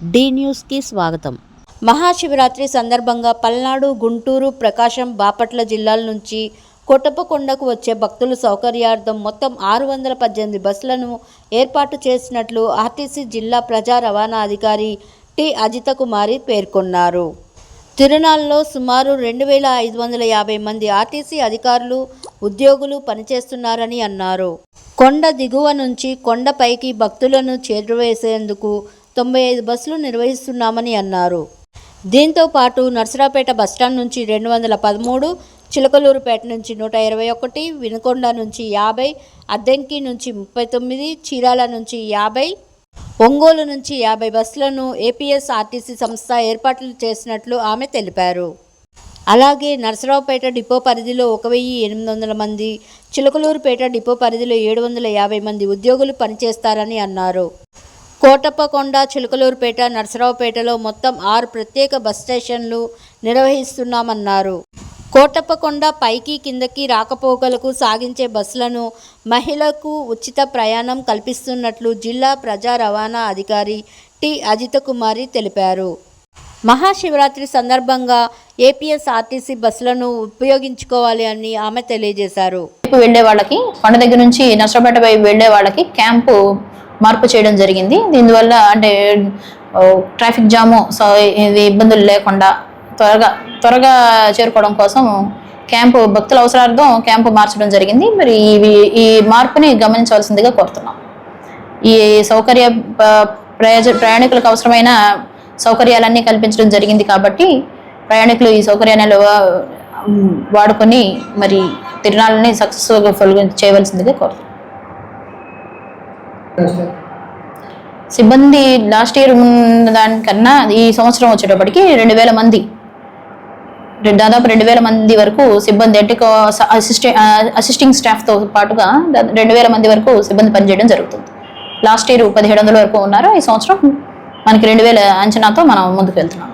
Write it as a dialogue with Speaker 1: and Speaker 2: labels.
Speaker 1: D న్యూస్కి స్వాగతం. మహాశివరాత్రి సందర్భంగా పల్నాడు గుంటూరు ప్రకాశం బాపట్ల జిల్లాల నుంచి కొట్టపకొండకు వచ్చే భక్తుల సౌకర్యార్థం మొత్తం ఆరు వందల పద్దెనిమిది బస్సులను ఏర్పాటు చేసినట్లు ఆర్టీసీ జిల్లా ప్రజా రవాణా అధికారి టి అజిత కుమారి పేర్కొన్నారు. తిరునాళ్ళలో సుమారు రెండు వేల ఐదు వందల యాభై మంది ఆర్టీసీ అధికారులు ఉద్యోగులు పనిచేస్తున్నారని అన్నారు. కొండ దిగువ నుంచి కొండపైకి భక్తులను చేరువేసేందుకు తొంభై ఐదు బస్సులు నిర్వహిస్తున్నామని అన్నారు. దీంతో పాటు నర్సరావుపేట బస్టాండ్ నుంచి రెండు వందల పదమూడు చిలకలూరుపేట నుంచి నూట ఇరవై ఒకటి వినుకొండ నుంచి యాభై అద్దెంకి నుంచి ముప్పై తొమ్మిది చీరాల నుంచి యాభై ఒంగోలు నుంచి యాభై బస్సులను ఏపీఎస్ఆర్టీసీ సంస్థ ఏర్పాట్లు చేసినట్లు ఆమె తెలిపారు. అలాగే నరసరావుపేట డిపో పరిధిలో ఒక వెయ్యి ఎనిమిది వందల మంది చిలకలూరుపేట డిపో పరిధిలో ఏడు వందల యాభై మంది ఉద్యోగులు పనిచేస్తారని అన్నారు. కోటప్పకొండ చిలకలూరుపేట నరసరావుపేటలో మొత్తం ఆరు ప్రత్యేక బస్ స్టేషన్లు నిర్వహిస్తున్నామన్నారు. కోటప్పకొండ పైకి కిందకి రాకపోకలకు సాగించే బస్సులను మహిళలకు ఉచిత ప్రయాణం కల్పిస్తున్నట్లు జిల్లా ప్రజా రవాణా అధికారి టి. అజిత కుమారి తెలిపారు. మహాశివరాత్రి సందర్భంగా ఏపీఎస్ఆర్టీసీ బస్సులను ఉపయోగించుకోవాలి అని ఆమె తెలియజేశారు.
Speaker 2: వెళ్ళే వాళ్ళకి కొండ దగ్గర నుంచి నర్సరావుపేట వెళ్ళే వాళ్ళకి క్యాంపు మార్పు చేయడం జరిగింది. దీనివల్ల అంటే ట్రాఫిక్ జాము సో ఇది ఇబ్బందులు లేకుండా త్వరగా త్వరగా చేరుకోవడం కోసం క్యాంపు భక్తుల అవసరార్థం క్యాంపు మార్చడం జరిగింది. మరి ఇవి ఈ మార్పుని గమనించవలసిందిగా కోరుతున్నాం. ఈ సౌకర్య ప్రయోజ ప్రయాణికులకు అవసరమైన సౌకర్యాలన్నీ కల్పించడం జరిగింది కాబట్టి ప్రయాణికులు ఈ సౌకర్యాన్ని వాడుకొని మరి తిరునాళ్ళని సక్సెస్ఫుల్గా చేయవలసిందిగా కోరుతున్నాం. సిబ్బంది లాస్ట్ ఇయర్ ఉన్న దానికన్నా ఈ సంవత్సరం వచ్చేటప్పటికి రెండు వేల మంది. దాదాపు రెండు వేల మంది వరకు సిబ్బంది అంటే అసిస్టింగ్ స్టాఫ్తో పాటుగా రెండు వేల మంది వరకు సిబ్బంది పనిచేయడం జరుగుతుంది. లాస్ట్ ఇయర్ పదిహేడు వందల వరకు ఉన్నారు? ఈ సంవత్సరం మనకి రెండు వేల అంచనాతో మనం ముందుకు వెళ్తున్నాం.